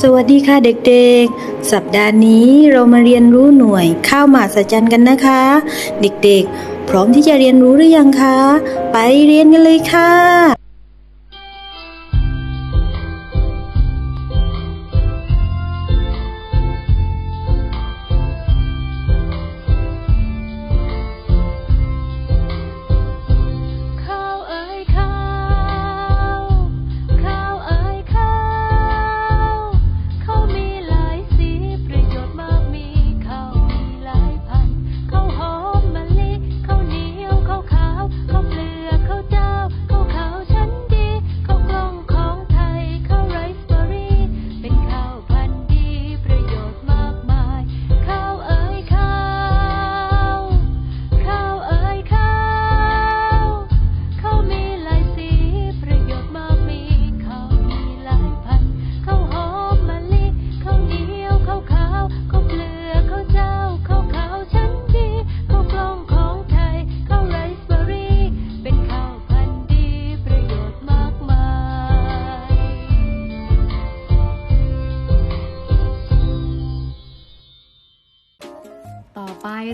สวัสดีค่ะเด็กๆ สัปดาห์นี้เรามาเรียนรู้หน่วยข้าวหมหัศจรรย์กันนะคะ เด็กๆ พร้อมที่จะเรียนรู้หรือยังคะ ไปเรียนกันเลยค่ะ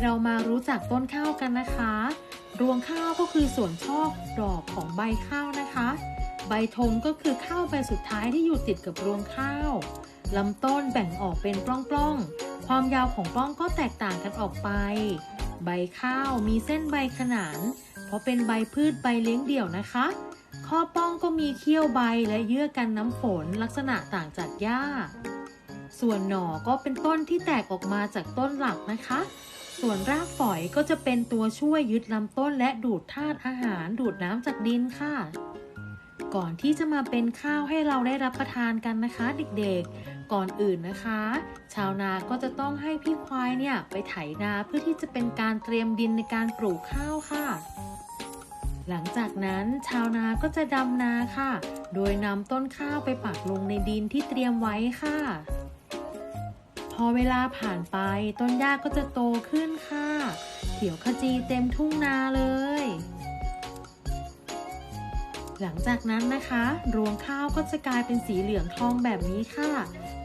เรามารู้จักต้นข้าวกันนะคะ รวงข้าวก็คือส่วนชอบดอกของใบข้าวนะคะ ใบธงก็คือข้าวใบสุดท้ายที่อยู่ติดกับรวงข้าว ลำต้นแบ่งออกเป็นปล้องๆ ความยาวของปล้องก็แตกต่างกันออกไป ใบข้าวมีเส้นใบขนาน เพราะเป็นใบพืชใบเลี้ยงเดี่ยวนะคะ ข้อป้องก็มีเขี้ยวใบและเยื่อกันน้ำฝนลักษณะต่างจากหญ้าส่วนหน่อก็เป็นต้นที่แตกออกมาจากต้นหลักนะคะ ส่วนรากฝอยก็จะเป็นตัวช่วยยึดลำต้นและดูดธาตุอาหารดูดน้ำจากดินค่ะ ก่อนที่จะมาเป็นข้าวให้เราได้รับประทานกันนะคะเด็กๆ ก่อนอื่นนะคะ ชาวนาก็จะต้องให้พี่ควายเนี่ยไปไถนาเพื่อที่จะเป็นการเตรียมดินในการปลูกข้าวค่ะ หลังจากนั้นชาวนาก็จะดำนาค่ะ โดยนำต้นข้าวไปปักลงในดินที่เตรียมไว้ค่ะ พอเวลาผ่านไปต้นหญ้าก็จะโตขึ้นค่ะ เขียวขจีเต็มทุ่งนาเลย หลังจากนั้นนะคะ รวงข้าวก็จะกลายเป็นสีเหลืองทองแบบนี้ค่ะ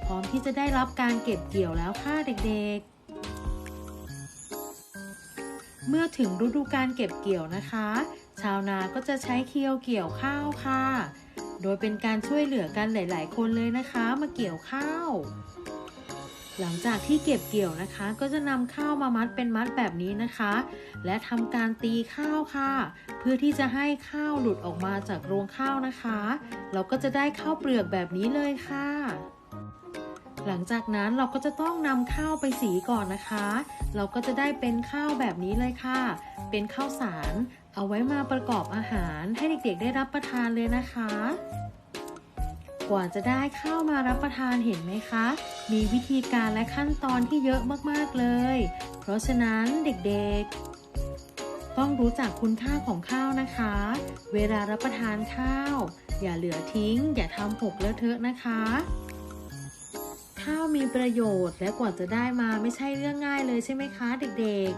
พร้อมที่จะได้รับการเก็บเกี่ยวแล้วค่ะเด็กๆ เมื่อถึงฤดูการเก็บเกี่ยวนะคะ ชาวนาก็จะใช้เคียวเกี่ยวข้าวค่ะ โดยเป็นการช่วยเหลือกันหลาย ๆ คนเลยนะคะ มาเกี่ยวข้าว หลังจากที่เก็บเกี่ยวนะคะ ก็จะนำข้าวมามัดเป็นมัดแบบนี้นะคะ และทำการตีข้าวค่ะ เพื่อที่จะให้ข้าวหลุดออกมาจากรวงข้าวนะคะ เราก็จะได้ข้าวเปลือกแบบนี้เลยค่ะ หลังจากนั้นเราก็จะต้องนำข้าวไปสีก่อนนะคะ เราก็จะได้เป็นข้าวแบบนี้เลยค่ะ เป็นข้าวสาร เอาไว้มาประกอบอาหารให้เด็กๆได้รับประทานเลยนะคะ กว่าจะได้ข้าวมารับประทานเห็นไหมคะ มีวิธีการและขั้นตอนที่เยอะมากๆเลย เพราะฉะนั้นเด็กๆ ต้องรู้จักคุณค่าของข้าวนะคะ เวลารับประทานข้าว อย่าเหลือทิ้ง อย่าทำหกเลอะเทอะนะคะ ข้าวมีประโยชน์และกว่าจะได้มาไม่ใช่เรื่องง่ายเลยใช่ไหมคะ เด็ก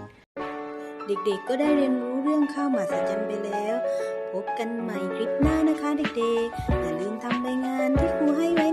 ๆ เด็กๆก็ได้เรียนรู้ รื่องข้าวมหัจจันไปแล้ว พบกันใหม่คลิปหน้านะคะเด็กๆ อย่าลืมทำรายงานที่ครูให้ไว้